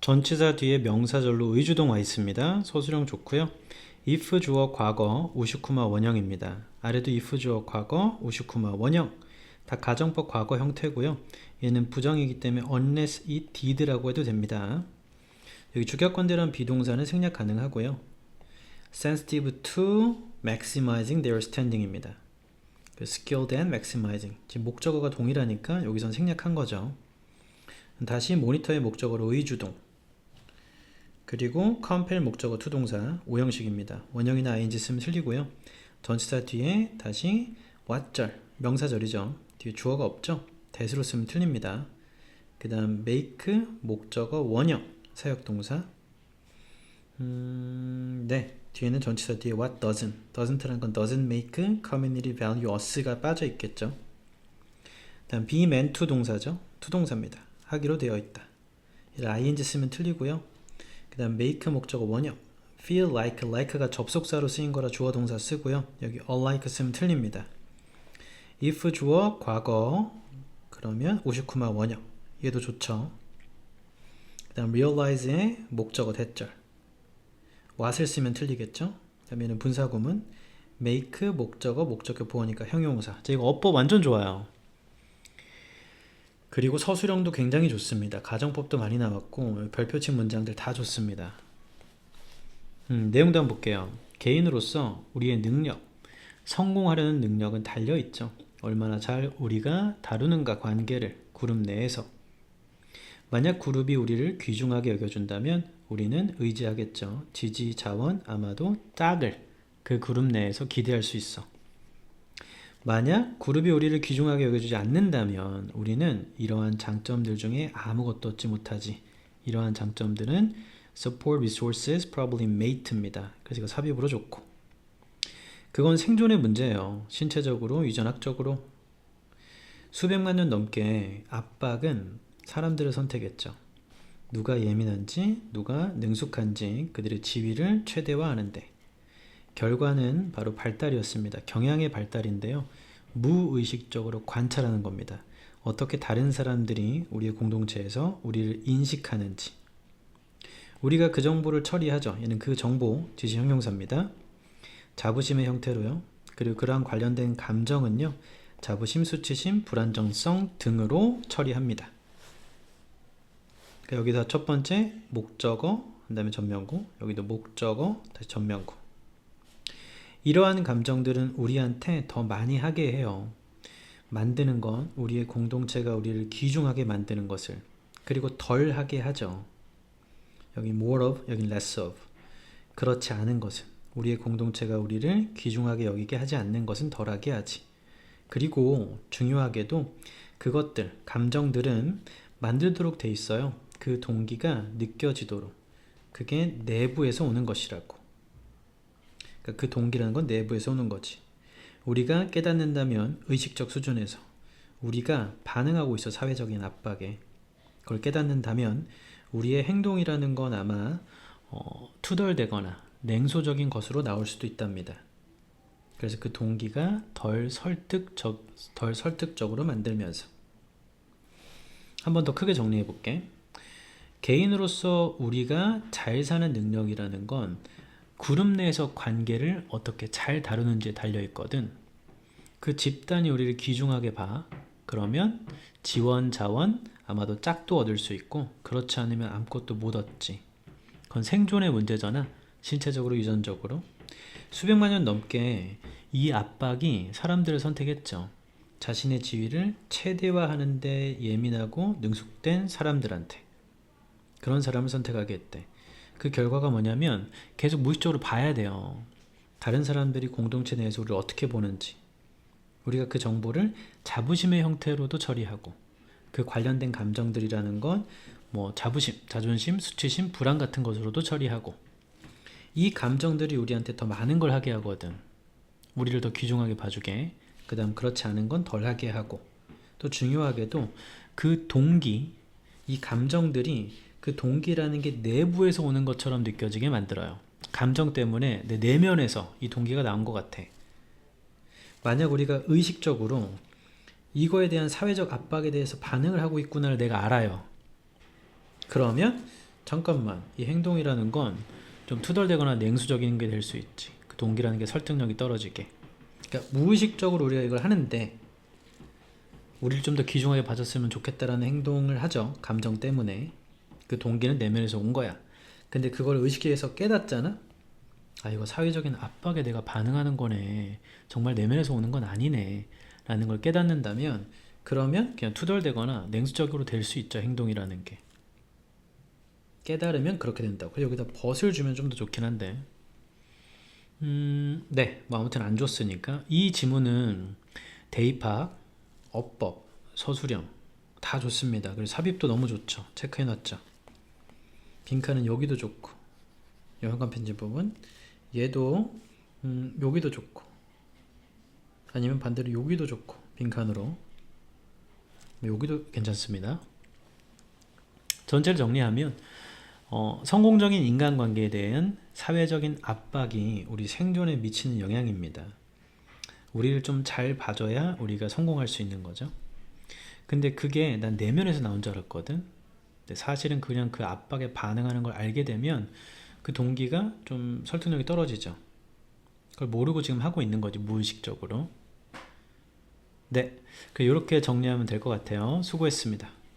전치사 뒤에 명사절로 의주동 와 있습니다. 서술형 좋고요. if 주어 과거 우슈쿠마 원형입니다. 아래도 if 주어 과거 우슈쿠마 원형 다 가정법 과거 형태고요. 얘는 부정이기 때문에 unless it did라고 해도 됩니다. 여기 주격관대란 비동사는 생략 가능하고요. sensitive to maximizing their standing입니다. 그 skilled and maximizing 지금 목적어가 동일하니까 여기선 생략한 거죠. 다시 모니터의 목적어로 의주동 그리고 compel 목적어 투동사 오형식입니다. 원형이나 ing 쓰면 틀리고요. 전치사 뒤에 다시 what절 명사절이죠. 뒤에 주어가 없죠. 대수로 쓰면 틀립니다. 그 다음 make 목적어 원형 사역동사 음, 네 뒤에는 전치사 뒤에 what doesn't doesn't라는 건 doesn't make community value us가 빠져 있겠죠. 다음 be meant to 동사죠. 투동사입니다. 하기로 되어 있다. ing 쓰면 틀리고요. 그 다음 make 목적어 원형 feel like, like가 접속사로 쓰인 거라 주어 동사 쓰고요. 여기 unlike 쓰면 틀립니다. if 주어 과거 그러면 오시쿠마 원형 얘도 좋죠. 그 다음 realize의 목적어 대절 what을 쓰면 틀리겠죠. 그 다음에는 분사구문 make 목적어 목적어 보어니까 형용사 자, 이거 어법 완전 좋아요. 그리고 서술형도 굉장히 좋습니다. 가정법도 많이 나왔고 별표친 문장들 다 좋습니다. 음, 내용도 한번 볼게요. 개인으로서 우리의 능력, 성공하려는 능력은 달려 있죠. 얼마나 잘 우리가 다루는가 관계를 그룹 내에서 만약 그룹이 우리를 귀중하게 여겨준다면 우리는 의지하겠죠. 지지 자원 아마도 짝을 그 그룹 내에서 기대할 수 있어. 만약 그룹이 우리를 귀중하게 여겨주지 않는다면 우리는 이러한 장점들 중에 아무것도 얻지 못하지. 이러한 장점들은 support resources probably mate입니다. 그래서 이거 삽입으로 좋고. 그건 생존의 문제예요. 신체적으로, 유전학적으로. 수백만 년 넘게 압박은 사람들을 선택했죠. 누가 예민한지, 누가 능숙한지 그들의 지위를 최대화하는데 결과는 바로 발달이었습니다. 경향의 발달인데요. 무의식적으로 관찰하는 겁니다. 어떻게 다른 사람들이 우리의 공동체에서 우리를 인식하는지. 우리가 그 정보를 처리하죠. 얘는 그 정보 지시 형용사입니다. 자부심의 형태로요. 그리고 그러한 관련된 감정은요. 자부심, 수치심, 불안정성 등으로 처리합니다. 그러니까 여기서 첫 번째 목적어, 그 다음에 전명구, 여기도 목적어, 다시 전명구. 이러한 감정들은 우리한테 더 많이 하게 해요. 만드는 건 우리의 공동체가 우리를 귀중하게 만드는 것을 그리고 덜 하게 하죠. 여기 more of, 여기 less of. 그렇지 않은 것은 우리의 공동체가 우리를 귀중하게 여기게 하지 않는 것은 덜하게 하지. 그리고 중요하게도 그것들, 감정들은 만들도록 돼 있어요. 그 동기가 느껴지도록. 그게 내부에서 오는 것이라고. 그러니까 그 동기라는 건 내부에서 오는 거지. 우리가 깨닫는다면 의식적 수준에서 우리가 반응하고 있어 사회적인 압박에 그걸 깨닫는다면 우리의 행동이라는 건 아마 어, 투덜대거나 냉소적인 것으로 나올 수도 있답니다. 그래서 그 동기가 덜 설득적 덜 설득적으로 만들면서 한 번 더 크게 정리해 볼게. 개인으로서 우리가 잘 사는 능력이라는 건 그룹 내에서 관계를 어떻게 잘 다루는지에 달려 있거든. 그 집단이 우리를 귀중하게 봐. 그러면 지원, 자원, 아마도 짝도 얻을 수 있고, 그렇지 않으면 아무것도 못 얻지. 그건 생존의 문제잖아. 신체적으로, 유전적으로. 수백만 년 넘게 이 압박이 사람들을 선택했죠. 자신의 지위를 최대화하는데 예민하고 능숙된 사람들한테. 그런 사람을 선택하게 했대. 그 결과가 뭐냐면 계속 무의식적으로 봐야 돼요. 다른 사람들이 공동체 내에서 우리를 어떻게 보는지. 우리가 그 정보를 자부심의 형태로도 처리하고 그 관련된 감정들이라는 건 뭐 자부심, 자존심, 수치심, 불안 같은 것으로도 처리하고 이 감정들이 우리한테 더 많은 걸 하게 하거든. 우리를 더 귀중하게 봐주게. 그 다음 그렇지 않은 건 덜 하게 하고 또 중요하게도 그 동기, 이 감정들이 그 동기라는 게 내부에서 오는 것처럼 느껴지게 만들어요. 감정 때문에 내 내면에서 이 동기가 나온 것 같아. 만약 우리가 의식적으로 이거에 대한 사회적 압박에 대해서 반응을 하고 있구나를 내가 알아요. 그러면 잠깐만 이 행동이라는 건 좀 투덜대거나 냉수적인 게 될 수 있지 그 동기라는 게 설득력이 떨어지게 그러니까 무의식적으로 우리가 이걸 하는데 우리를 좀 더 귀중하게 봐줬으면 좋겠다라는 행동을 하죠 감정 때문에 그 동기는 내면에서 온 거야. 근데 그걸 의식해서 깨닫잖아? 아 이거 사회적인 압박에 내가 반응하는 거네. 정말 내면에서 오는 건 아니네. 라는 걸 깨닫는다면 그러면 그냥 투덜대거나 냉수적으로 될 수 있죠 행동이라는 게. 깨달으면 그렇게 된다고. 그래서 여기다 벗을 주면 좀 더 좋긴 한데. 음, 네, 뭐 아무튼 안 줬으니까. 이 지문은 대입학, 어법, 서술형 다 좋습니다. 그리고 삽입도 너무 좋죠. 체크해놨죠. 빈칸은 여기도 좋고 영양관 편집 부분 얘도 음, 여기도 좋고 아니면 반대로 여기도 좋고 빈칸으로 여기도 괜찮습니다. 전체를 정리하면 어, 성공적인 인간관계에 대한 사회적인 압박이 우리 생존에 미치는 영향입니다. 우리를 좀 잘 봐줘야 우리가 성공할 수 있는 거죠. 근데 그게 난 내면에서 나온 줄 알았거든. 근데 사실은 그냥 그 압박에 반응하는 걸 알게 되면 그 동기가 좀 설득력이 떨어지죠. 그걸 모르고 지금 하고 있는 거지 무의식적으로. 네, 이렇게 정리하면 될 것 같아요. 수고했습니다.